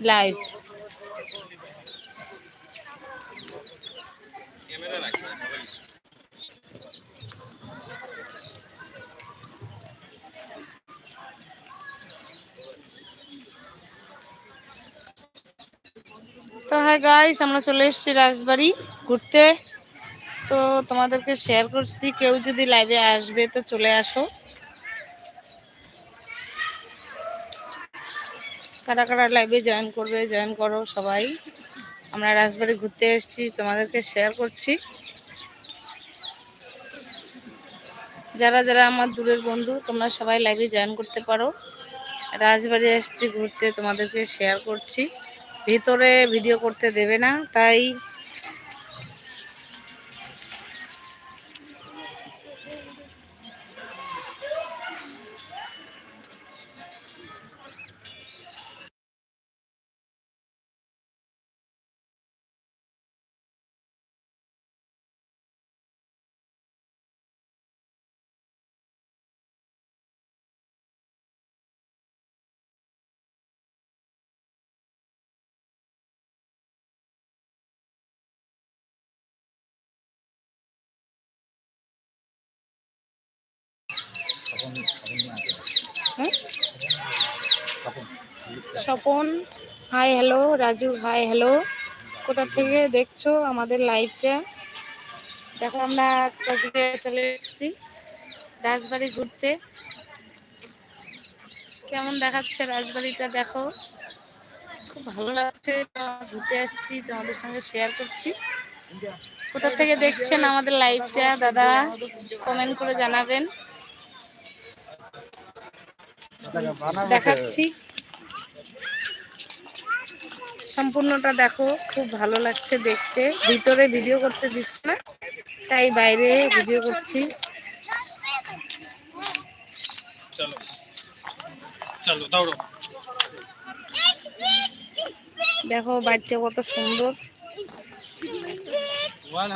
Live তো হ্যাঁ guys আমরা চলে এসেছি রাজবাড়ি ঘুরতে। তো তোমাদেরকে শেয়ার করছি, কেউ যদি লাইভে আসবে তো চলে আসো। কারা কারা লাইভে জয়েন করবে জয়েন করো সবাই। আমরা রাজবাড়ি ঘুরতে এসেছি, তোমাদেরকে শেয়ার করছি। যারা যারা আমার দূরের বন্ধু, তোমরা সবাই লাইভে জয়েন করতে পারো। রাজবাড়ি এসেছি ঘুরতে, তোমাদেরকে শেয়ার করছি। ভিতরে ভিডিও করতে দেবে না, তাই Swapan hi hello Raju hi hello কোথা থেকে দেখছ আমাদের লাইভটা দেখো আমরা চলে এসেছি রাজবাড়ি ঘুরতে। কেমন দেখাচ্ছে রাজবাড়িটা দেখো? খুব ভালো লাগছে ঘুরতে আসছি তোমাদের সঙ্গে শেয়ার করছি। কোথা থেকে দেখছেন আমাদের লাইভটা দাদা? কমেন্ট করে জানাবেন। দেখাচ্ছি। সম্পূর্ণটা দেখো খুব ভালো লাগছে দেখতে। ভিতরে ভিডিও করতে দিচ্ছে না তাই বাইরে ভিডিও করছি। চলো চলো দৌড়ো দেখো বাড়িটা কত সুন্দর। ওয়ান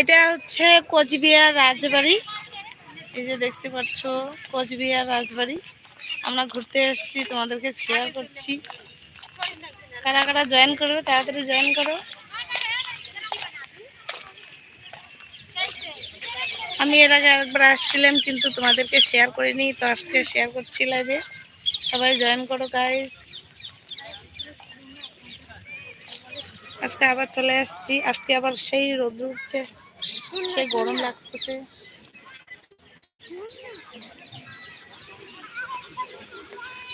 এটা হচ্ছে কোচবিহার রাজবাড়ি। এই যে দেখতে পাচ্ছ, কোচবিহার রাজবাড়ি। আমরা ঘুরতে এসেছি, তোমাদেরকে শেয়ার করছি। কারা কারা জয়েন করবে, তাড়াতাড়ি জয়েন করো। আমি এর আগে একবার আসছিলাম, কিন্তু তোমাদেরকে শেয়ার করিনি, তো আজকে শেয়ার করছি লাইভে সবাই জয়েন করো গাইজ আজকে আবার চলে আসছি। আজকে আবার সেই রোদ উঠছে, সেই গরম লাগতেছে।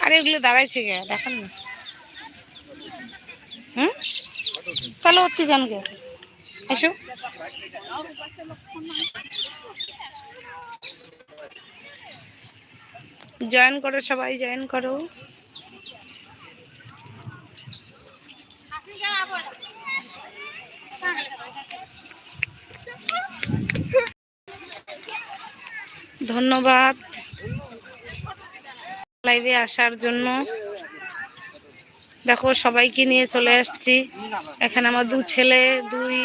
আরে এগুলো দাঁড়াইছে গে, দেখেন না। হুম? তাহলে অতি যান গে। এসো। জয়েন করো সবাই, জয়েন করো। ধন্যবাদ লাইভে আসার জন্য। দেখো, সবাইকে নিয়ে চলে আসছি। এখানে আমার দু ছেলে, দুই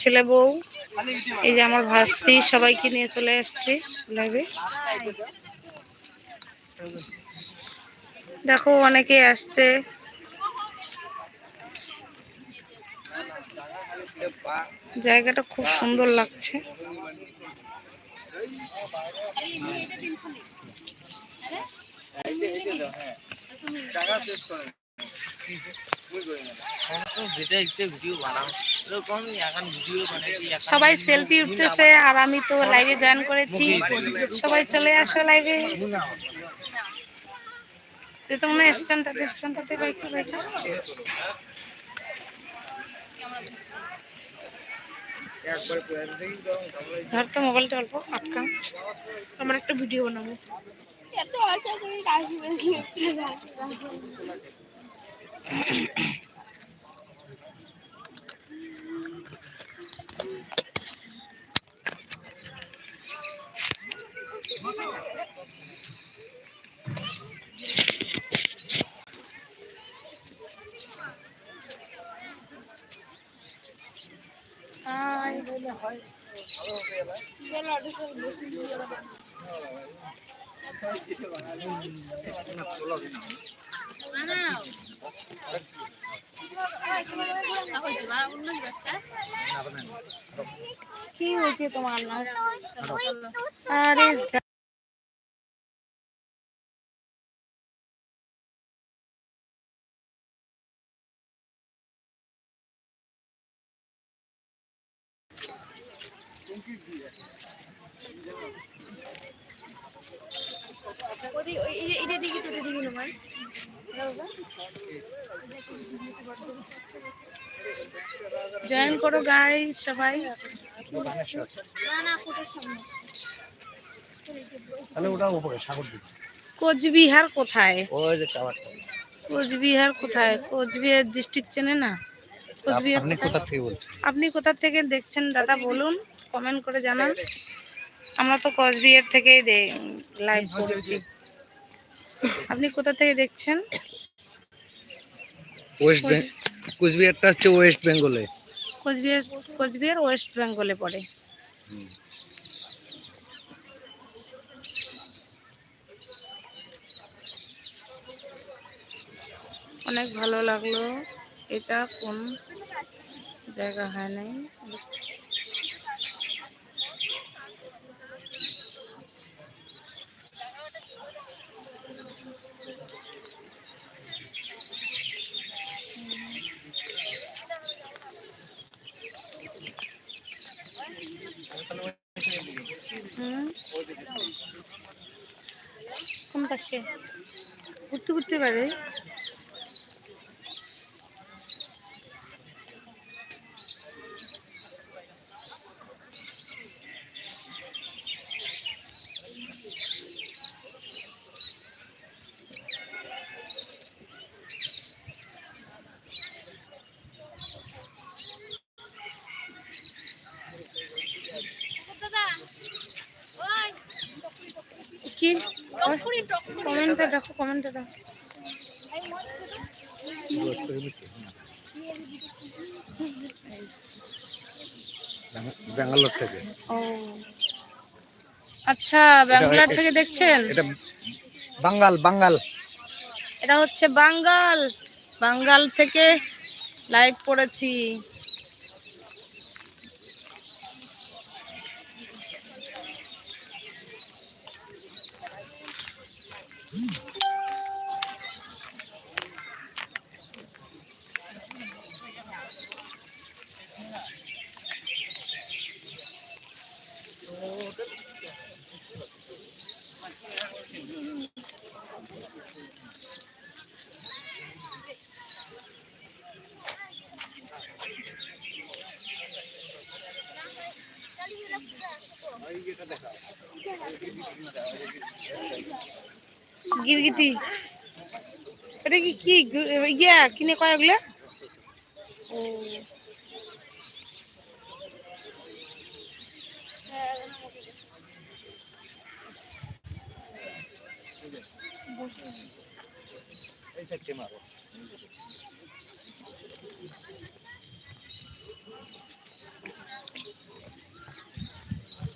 ছেলে বউ, এই যে আমার ভাস্তি, সবাইকে নিয়ে চলে আসছি লাইভে। দেখো, অনেকে আসছে। জায়গাটা খুব সুন্দর লাগছে ভিডিও বানাও এরকম এখন ভিডিও বানাই সবাই সেলফি উঠতেছে, আর আমি তো লাইভে জয়েন করেছি। সবাই চলে আসো লাইভে তো মনে হয় স্ট্যান্ডটাতে স্ট্যান্ডটাতে ধর তো মোবাইলটা অল্প আটকা আমার একটা ভিডিও বানাবো। এত আশা করি আসবে হাই কি হয়েছে তোমার? না আরে যা- জয়েন করো গাইস সবাই। তাহলে ওটা উপরে সাগর কোচবিহার কোথায়? ওই যে টাওয়ারটা কোচবিহার কোথায়? কোচবিহার ডিস্ট্রিক্ট চেনে না? কোচবিহার আপনি কোথা থেকে বলছেন? আপনি কোথা থেকে দেখছেন দাদা বলুন কমেন্ট করে জানান। আমরা তো কোচবিহার থেকেই লাইভ করেছি। আপনি কোথা থেকে দেখছেন? ওয়েস্ট বেঙ্গল কুচবিহারটা হচ্ছে ওয়েস্ট বেঙ্গলে কোচবিহার কোচবিহার ওয়েস্ট বেঙ্গলে পড়ে। অনেক ভালো লাগল। এটা কোন জায়গা হয় নাই হুম পাশে ঘুরতে ঘুরতে পারে। কি? কমেন্টে দেখো কমেন্টে দেখো ব্যাঙ্গালোর থেকে। ও। আচ্ছা ব্যাঙ্গালোর থেকে দেখছেন? এটা বাঙ্গাল বাঙ্গাল। এটা হচ্ছে বাঙ্গাল। বাঙ্গাল থেকে লাইভ করেছি। গিরগিটি। এটা কি কি ইয়া কিনে কয় ওগুলা ও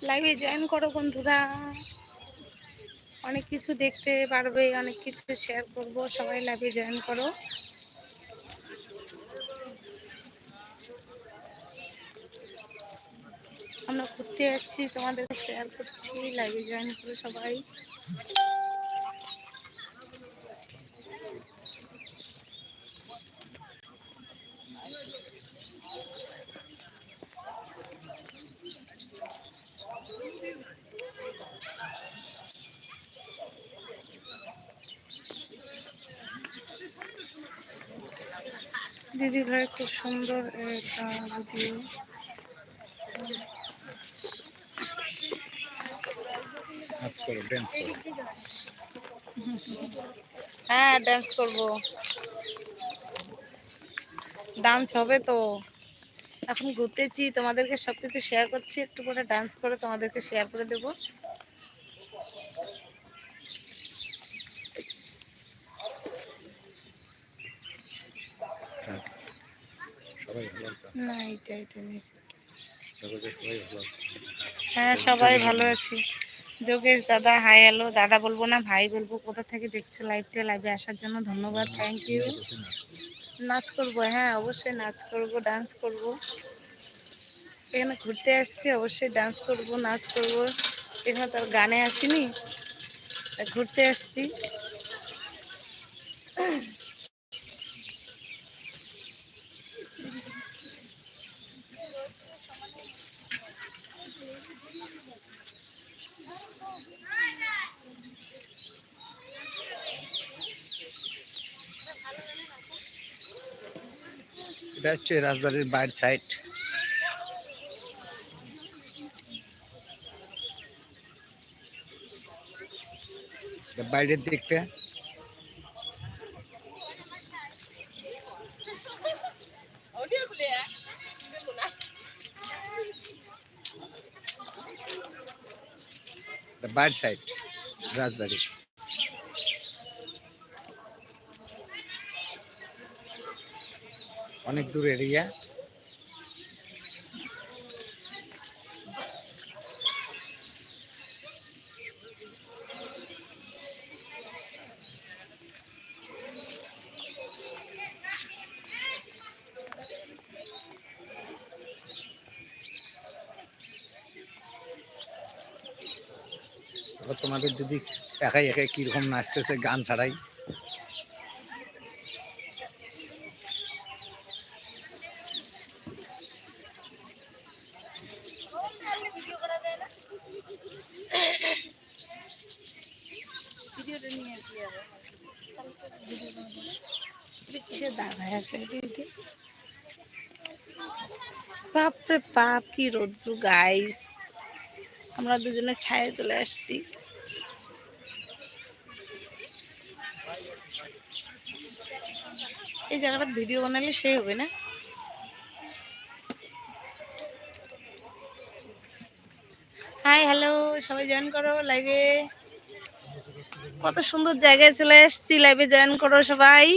লাইভে জয়েন করো বন্ধুরা। অনেক কিছু দেখতে পারবে, অনেক কিছু শেয়ার করব। সবাই লাইভে জয়েন করো। আমরা ঘুরতে আসছি তোমাদেরকে শেয়ার করছি লাইভে জয়েন করো সবাই। দিদি ভাই খুব সুন্দর একটা ভিডিও নাচ করো ড্যান্স করো। হ্যাঁ ডান্স করব। ডান্স হবে তো। এখন ঘুরতেছি তোমাদেরকে সবকিছু শেয়ার করছি একটু করে ডান্স করে তোমাদেরকে শেয়ার করে দেবো সবাই ভালো আছে না এটা এটা আছে। হ্যাঁ সবাই ভালো আছি। যোগেশ দাদা হাই হ্যালো। দাদা বলব না ভাই বলব কোথা থেকে দেখছ লাইভটা লাইভে আসার জন্য ধন্যবাদ থ্যাংক ইউ নাচ করব হ্যাঁ অবশ্যই নাচ করব ডান্স করব। এখানে ঘুরতে আসছি অবশ্যই ডান্স করব নাচ করব। এখানে তো আর গানে আসিনি। ঘুরতে আসছি। হচ্ছে রাজবাড়ির বাইরের সাইড। বাইরের দিকটা। বাইরের সাইড রাজবাড়ি। অনেক দূর এরিয়া তোমাদের দিদি একাই একাই কীরকম নাচতেছে গান ছাড়াই। দাদা আছে এটা বাপরে বাপ, কি রোদ্রু গাইস আমরা দুজনে ছায়ে চলে আসছি। এই জায়গাটা ভিডিও বানালে সেই হবে না? হাই হ্যালো সবাই জয়েন করো লাইভে কত সুন্দর জায়গায় চলে এসেছি লাইভে জয়েন করো সবাই।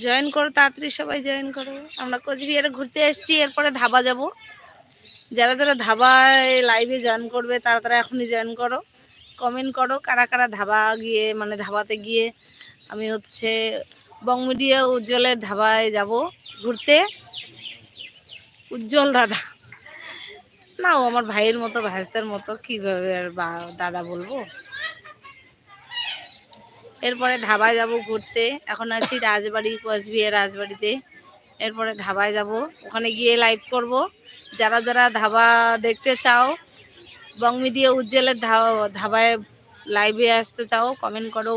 জয়েন করো, তাড়াতাড়ি সবাই জয়েন করো। আমরা কোচবিহারে ঘুরতে এসেছি, এরপরে ধাবা যাব। যারা যারা ধাবায় লাইভে জয়েন করবে, তারা তারা এখনই জয়েন করো। কমেন্ট করো কারা কারা ধাবা গিয়ে মানে ধাবাতে গিয়ে আমি হচ্ছে বং মিডিয়া উজ্জ্বলের ধাবায় যাব ঘুরতে। উজ্জ্বল দাদা। না, ও আমার ভাইয়ের মতো, ভাইস্তার মতো, কীভাবে আর বা- দাদা বলব? এরপরে ধাবায় যাব ঘুরতে। এখন আছি রাজবাড়ি, কোচবিহার রাজবাড়িতে। এরপরে ধাবায় যাব। ওখানে গিয়ে লাইভ করব। যারা যারা ধাবা দেখতে চাও, বং মিডিয়া উজ্জ্বলের ধাবায় লাইভে আসতে চাও কমেন্ট করো।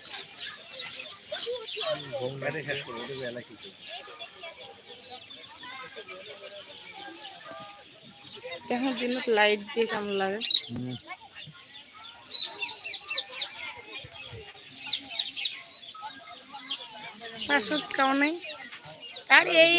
এখন দিনত লাইট দিয়ে কেমন লাগে। পাঁচশো কাউ নাই আর এই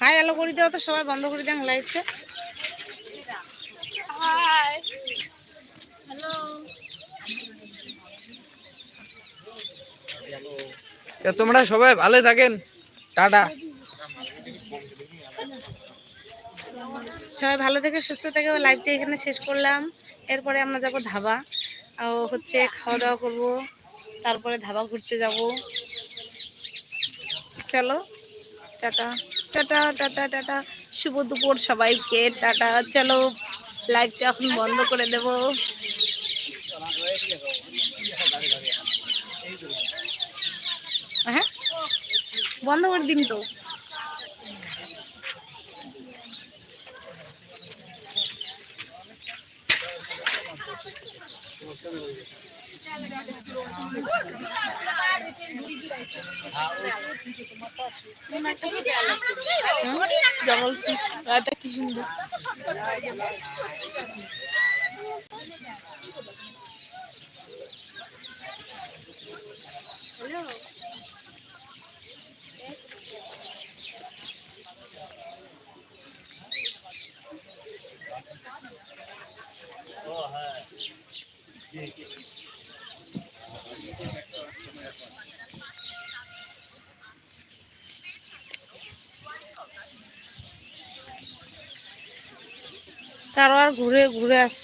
হাই হ্যালো করে দাও তো সবাই বন্ধ করে দেন লাইটটা তোমরা সবাই ভালো থাকেন। টাটা। সবাই ভালো থেকে সুস্থ থেকে। লাইভটা এখানে শেষ করলাম। এরপরে আমরা যাব ধাবা। ও হচ্ছে খাওয়া দাওয়া করব। তারপরে ধাবা ঘুরতে যাব। চলো টাটা। Tata tata tata. শুভ দুপুর সবাইকে, টাটা। চলো, লাইভটা এখন বন্ধ করে দেব। হ্যাঁ? বন্ধ করে দিন তো। জঙ্গল এটা কি সুন্দর কারও আর ঘুরে ঘুরে আস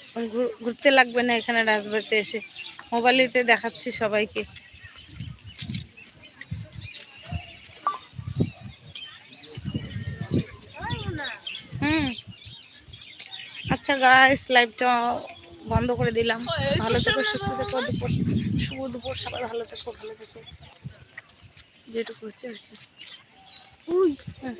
ঘুরতে লাগবে না এখানে রাজবাড়িতে এসে। মোবাইলেতে দেখাচ্ছি সবাইকে। হুম। আচ্ছা গাইস লাইভটা বন্ধ করে দিলাম। ভালো থেকো সুস্থ থেকো দুপুর শুভ দুপুর সবাই ভালো থেকো ভালো থেকো। যেটুকু হচ্ছে হচ্ছে উই হ্যাঁ।